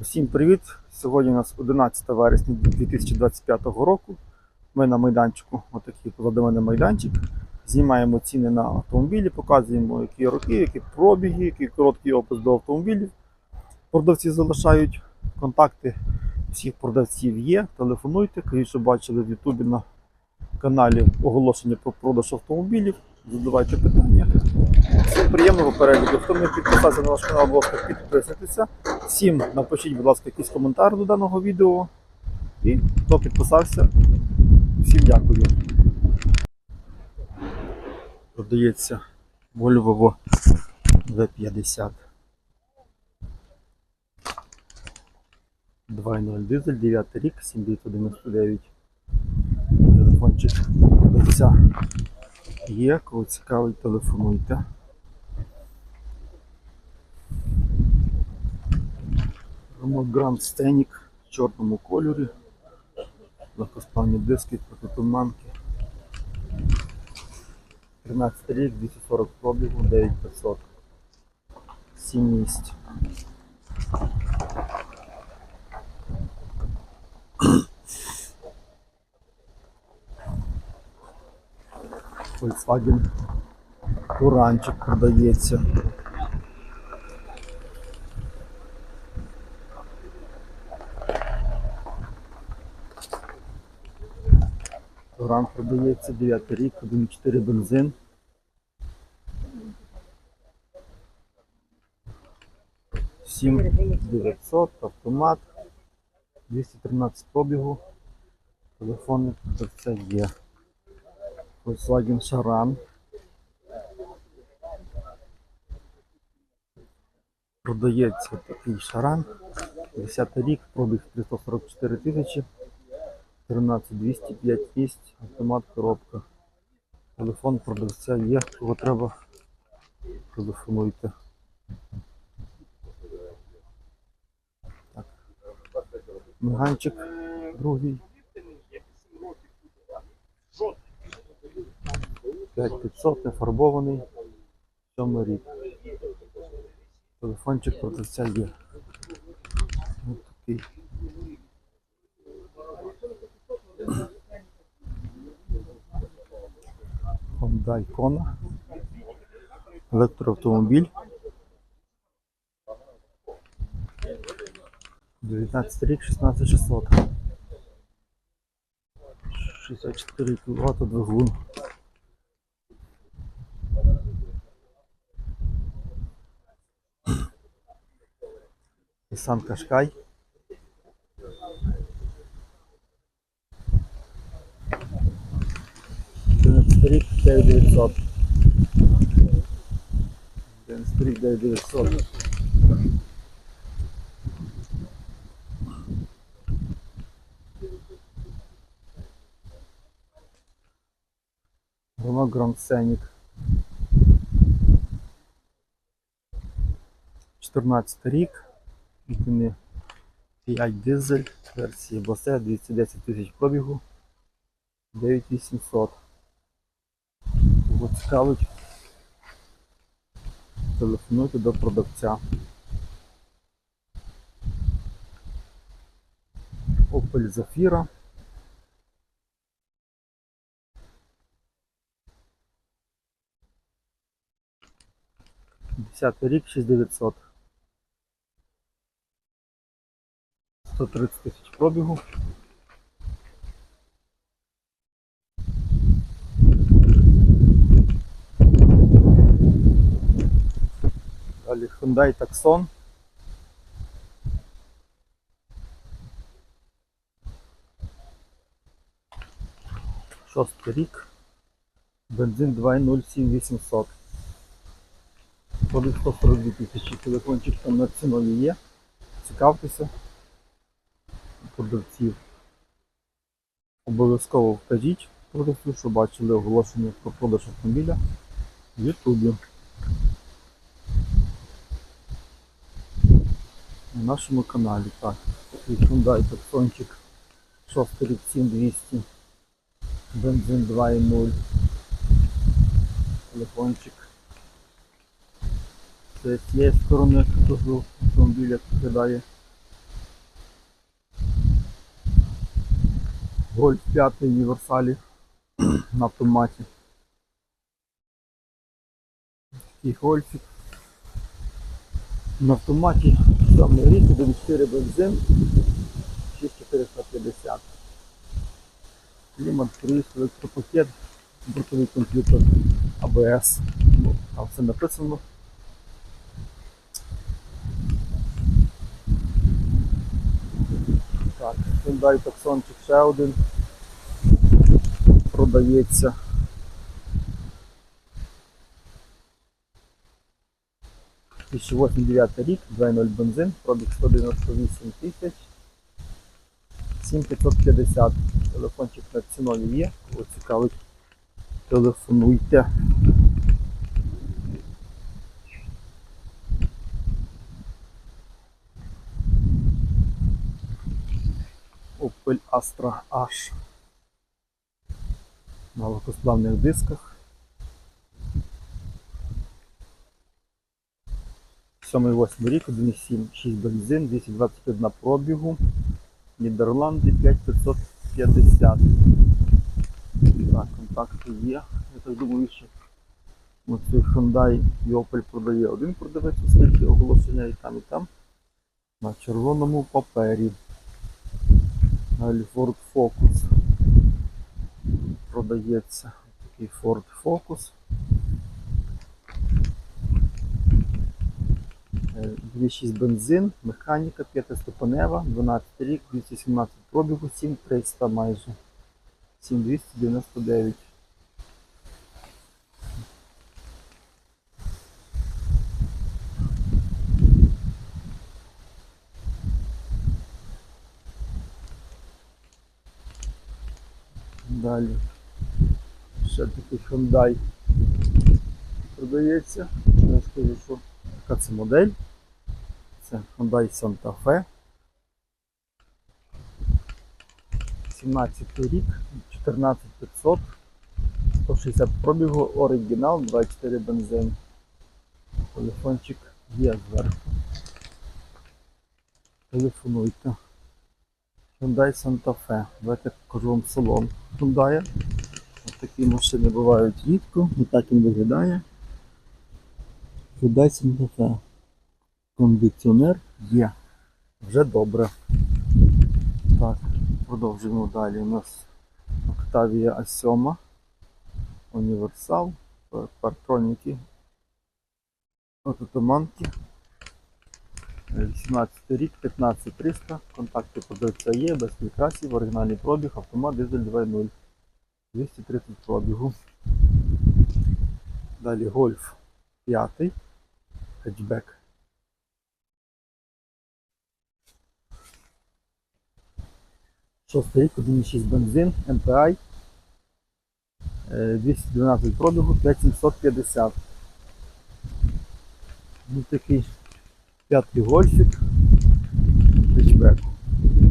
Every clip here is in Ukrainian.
Всім привіт! Сьогодні у нас 11 вересня 2025 року. Ми на майданчику, отакий позаду мене майданчик. Знімаємо ціни на автомобілі, показуємо, які роки, які пробіги, який короткий опис до автомобілів. Продавці залишають контакти всіх продавців є. Телефонуйте, кажіть, що бачили в Ютубі на каналі оголошення про продаж автомобілів. Задавайте питання. Всім приємного перегляду. Хто не підписався на наш канал, будь ласка, підписуйтеся. Всім напишіть, будь ласка, якийсь коментар до даного відео. І хто підписався, всім дякую. Продається Volvo V50. 2.0 дизель, 9 рік, 7999. Телефончик продавця є, кого цікавить, телефонуйте. Remote Grand в чорному кольорі. Легкосплавні диски, протитуманки. 13 рік, 240 пробігу, 9500. 7 місць. Volkswagen Туранчик продається. Туран продається 9 рік, 1.4 бензин. Сім 900, автомат, 213 пробігу. Телефонний продавця є. Volkswagen Charan. Продається такий шаран. 10 рік, пробіг 344 тисячі. 13205 єсть, автомат, коробка. Телефон продавця є, кого треба. Телефонуйте. Так. Меганчик другий. 5500 не фарбований. Сьомий рік. Телефончик продавця є. Ось такий. Hyundai Kona. Електроавтомобіль. 19 рік, 16600. 64 кВт двигун. Nissan Qashqai. Рік 9900. 11 рік 9900. Renault 14 рік. Єдиний 5 дизель, версії Bose, 210 тисяч пробігу, 9800. Кого цікавить, телефонуйте до продавця. Opel Zafira. Десятий рік 6900. 130 тисяч пробігу. Далі Hyundai Tucson. Шостий рік. Бензин 2.0 7800. Пробіг 142 тисячі. Телефончик там на цінові є. Цікавтеся продавців. Обов'язково вкажіть продавцю, що бачили оголошення про продаж автомобіля в Ютубі. на нашому каналі. Так, такий Hyundai Tucson 6 рік 7200, бензин 2.0, телефончик. Це з цієї сторони автомобіль, автомобіля виглядає. Гольф 5 універсалі на автоматі. Такий гольфік. На автоматі самий рік 1.4 бензин 6450. Клімат, круїз, електропакет, бортовий комп'ютер, АБС. Ну, Там все написано. Так, Hyundai Tucsonчик ще один продається. – 2008-2009 рік, 2.0 бензин, пробіг 198 тисяч, 7550. Телефончик над ціною є, кого цікавить, телефонуйте. Opel Astra H на легкосплавних дисках. 7-8 рік, 1,7, 6 бензин, 221 пробігу. Нідерланди 5550. Так, контакти є. Я так думаю, що оцей Hyundai і Opel продає один продавець, оскільки оголошення і там, і там. На червоному папері. Далі Ford Focus продається. Такий Ford Focus. 2,6 бензин, механіка, 5-ступенева, 12 рік, 217 пробігу, 7300 майже. 7299. Далі. Ще такий Hyundai продається. Я скажу, що яка це модель. Це Hyundai Santa Fe. 17 рік, 14500, 160 пробігу, оригінал, 24 бензин. Телефончик є зверху. Телефонуйте. Hyundai Santa Fe. Давайте покажу вам салон Hyundai. Ось такі машини бувають рідко, і так він виглядає. Hyundai Santa Fe. Кондиціонер є. Вже добре. Так, продовжуємо далі. У нас Octavia A7. Універсал. Партроніки. Ототоманки. 18 рік, 15300. Контакти продавця є, без прикрасів, оригінальний пробіг, автомат дизель 2.0. 230 пробігу. Далі Гольф 5. Хетчбек. Шостий рік, 1.6 бензин, MPI. Е, 212 пробігу, 5750. Ну такий п'ятий гольфік. Хетчбеку.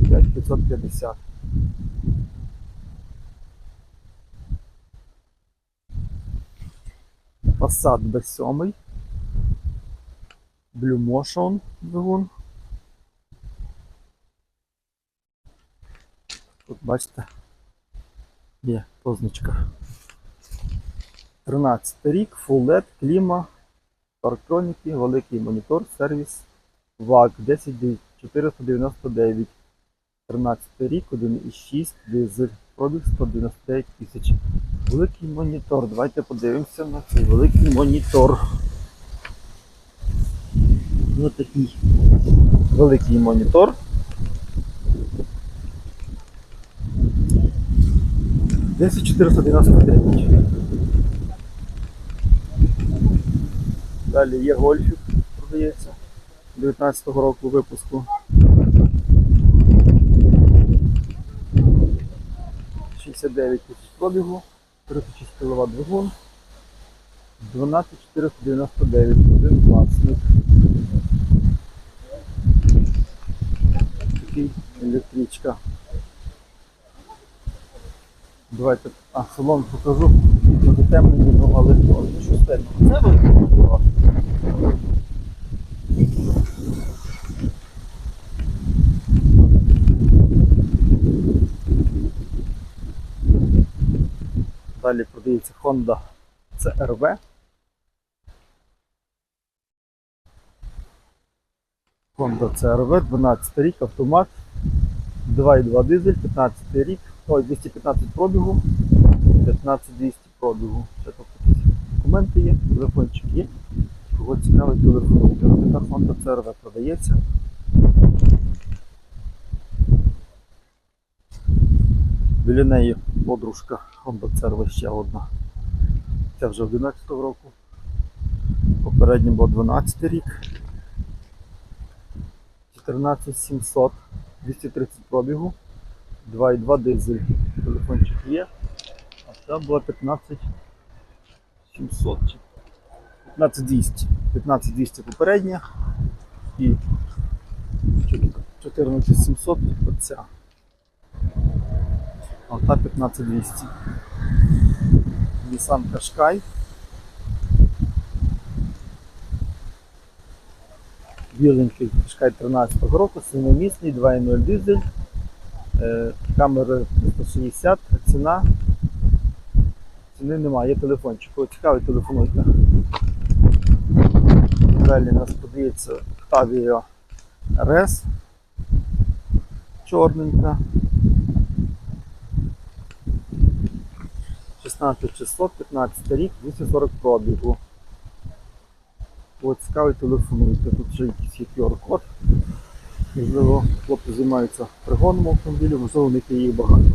5550. Passat B7. Blue Motion двигун. Тут бачите, є позначка. 13 рік, Full LED, кліма, парктроніки, великий монітор, сервіс, ВАГ 10499. 13 рік, 1,6, дизель, пробіг 199 тисяч. Великий монітор. Давайте подивимося на цей великий монітор. Ось такий великий монітор. Десять 499. Далі є гольфік, продається 19-го року випуску. 69 тисяч пробігу, 36 кВт двигун, 12499, один власник. Такий електричка. Давайте, а, салон покажу. Буде темний, ну, але що стельно. Це велика. Далі продається Honda CRV. Honda CRV, 12 рік, автомат, 2,2 дизель, 15 рік, ой, 215 пробігу, 15200 пробігу. Ще тут якісь документи є, телефончик є. Кого цікавить телефонуйте. Така Honda CRV продається. Біля неї подружка Honda CRV ще одна. Це вже 11 року. Попередній був 12 рік. 14700, 230 пробігу, 2,2 дизель. Телефончик є. А це була 15700. чи 15200. 15200 попередня і 14700 оця. А та 15200. Nissan Qashqai. Біленький Qashqai 13 року, синомісний, 2.0 дизель, камери 160, а ціна. Ціни немає, є телефончик. Цікавий, телефонуйте. Далі у нас подається Octavia RS. Чорненька. 16600, 15 рік, 240 пробігу. От цікавий телефонуйте. Тут вже якийсь QR-код. Можливо, хлопці займаються пригоном автомобілів, можливо, у них є їх багато.